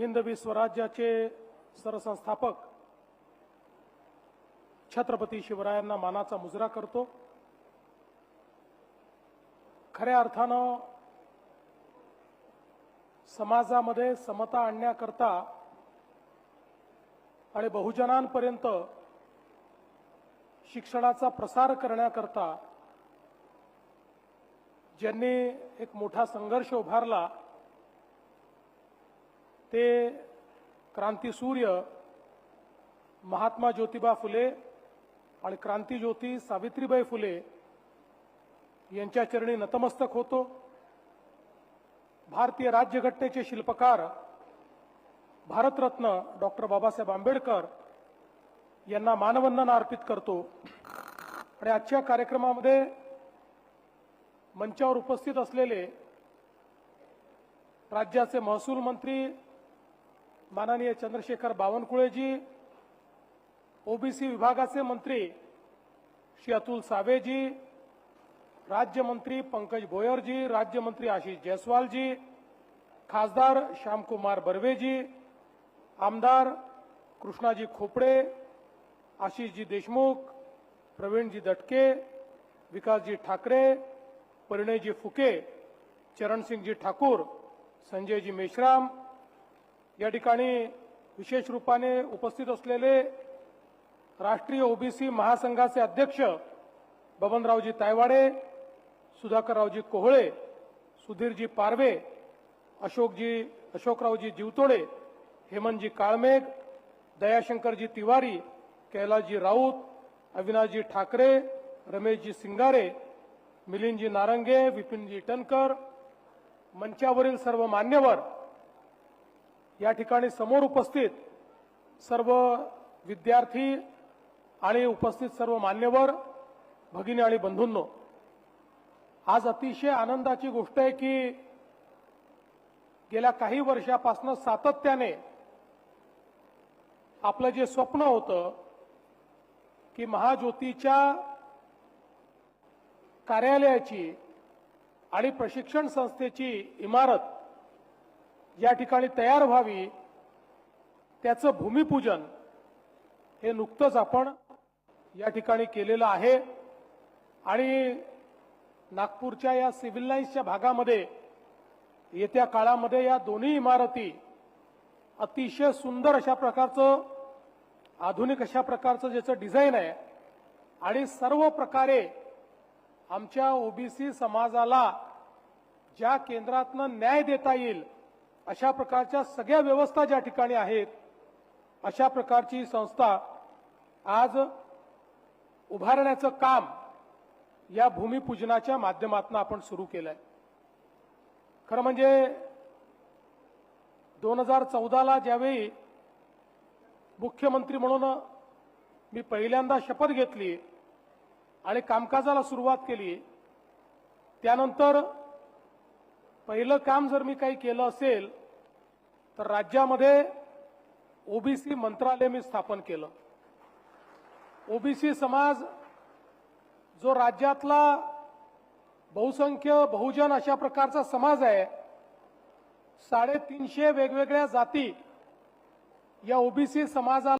हिंदवी स्वराज्याचे सरसंस्थापक छत्रपती शिवरायांना मानाचा मुजरा करतो. खऱ्या अर्थानं समाजामध्ये समता आणण्याकरता आणि बहुजनांपर्यंत शिक्षणाचा प्रसार करण्याकरता ज्यांनी एक मोठा संघर्ष उभारला ते क्रांतीसूर्य महात्मा ज्योतिबा फुले आणि क्रांतीज्योती सावित्रीबाई फुले यांच्या चरणी नतमस्तक होतो. भारतीय राज्यघटनेचे शिल्पकार भारतरत्न डॉक्टर बाबासाहेब आंबेडकर यांना मानवंदना अर्पित करतो. आणि आजच्या कार्यक्रमामध्ये मंचावर उपस्थित असलेले राज्याचे महसूल मंत्री माननीय चंद्रशेखर बावनकुळेजी, ओबीसी विभागाचे मंत्री श्री अतुल सावेजी, राज्यमंत्री पंकज भोयरजी, राज्यमंत्री आशिष जयस्वालजी, खासदार श्यामकुमार बर्वेजी, आमदार कृष्णाजी खोपडे, आशिषजी देशमुख, प्रवीणजी दटके, विकासजी ठाकरे, परिणयजी फुके चरणसिंगजी ठाकूर, संजयजी मेश्राम या ठिकाणी विशेष रूपाने उपस्थित असलेले राष्ट्रीय ओबीसी महासंघाचे अध्यक्ष बबनरावजी तायवाडे सुधाकररावजी कोहळे सुधीरजी पारवे अशोकजी अशोकरावजी जीवतोडे हेमंतजी काळमेघ दयाशंकरजी तिवारी कैलासजी राऊत अविनाशजी ठाकरे रमेशजी सिंगारे मिलिंदजी नारंगे विपिनजी टनकर मंचावरील सर्व मान्यवर या ठिकाणी समोर उपस्थित सर्व विद्यार्थी आणि उपस्थित सर्व मान्यवर भगिनी आणि बंधूंनो आज अतिशय आनंदाची गोष्ट आहे की गेल्या काही वर्षापासून सातत्याने आपलं जे स्वप्न होतं की महाज्योतीच्या कार्यालयाची आणि प्रशिक्षण संस्थेची इमारत या ठिकाणी तयार व्हावी त्याचं भूमिपूजन हे नुकतंच आपण या ठिकाणी केलेलं आहे. आणि नागपूरच्या या सिव्हिल लाईन्सच्या भागामध्ये येत्या काळामध्ये या दोन्ही इमारती अतिशय सुंदर अशा प्रकारचं आधुनिक अशा प्रकारचं ज्याचं डिझाईन आहे आणि सर्व प्रकारे आमच्या ओबीसी समाजाला ज्या केंद्रातनं न्याय देता येईल अशा प्रकारच्या सगळ्या व्यवस्था ज्या ठिकाणी आहेत अशा प्रकारची संस्था आज उभारण्याचं काम या भूमिपूजनाच्या माध्यमातून आपण सुरू केलंय. खरं म्हणजे दोन हजार चौदाला ज्यावेळी मुख्यमंत्री म्हणून मी पहिल्यांदा शपथ घेतली आणि कामकाजाला सुरुवात केली त्यानंतर पहिलं काम जर मी काही केलं असेल तर राज्यामध्ये ओबीसी मंत्रालय मी स्थापन केलं. ओबीसी समाज जो राज्यातला बहुसंख्य बहुजन अशा प्रकारचा समाज आहे साडेतीनशे वेगवेगळ्या जाती या ओबीसी समाजाला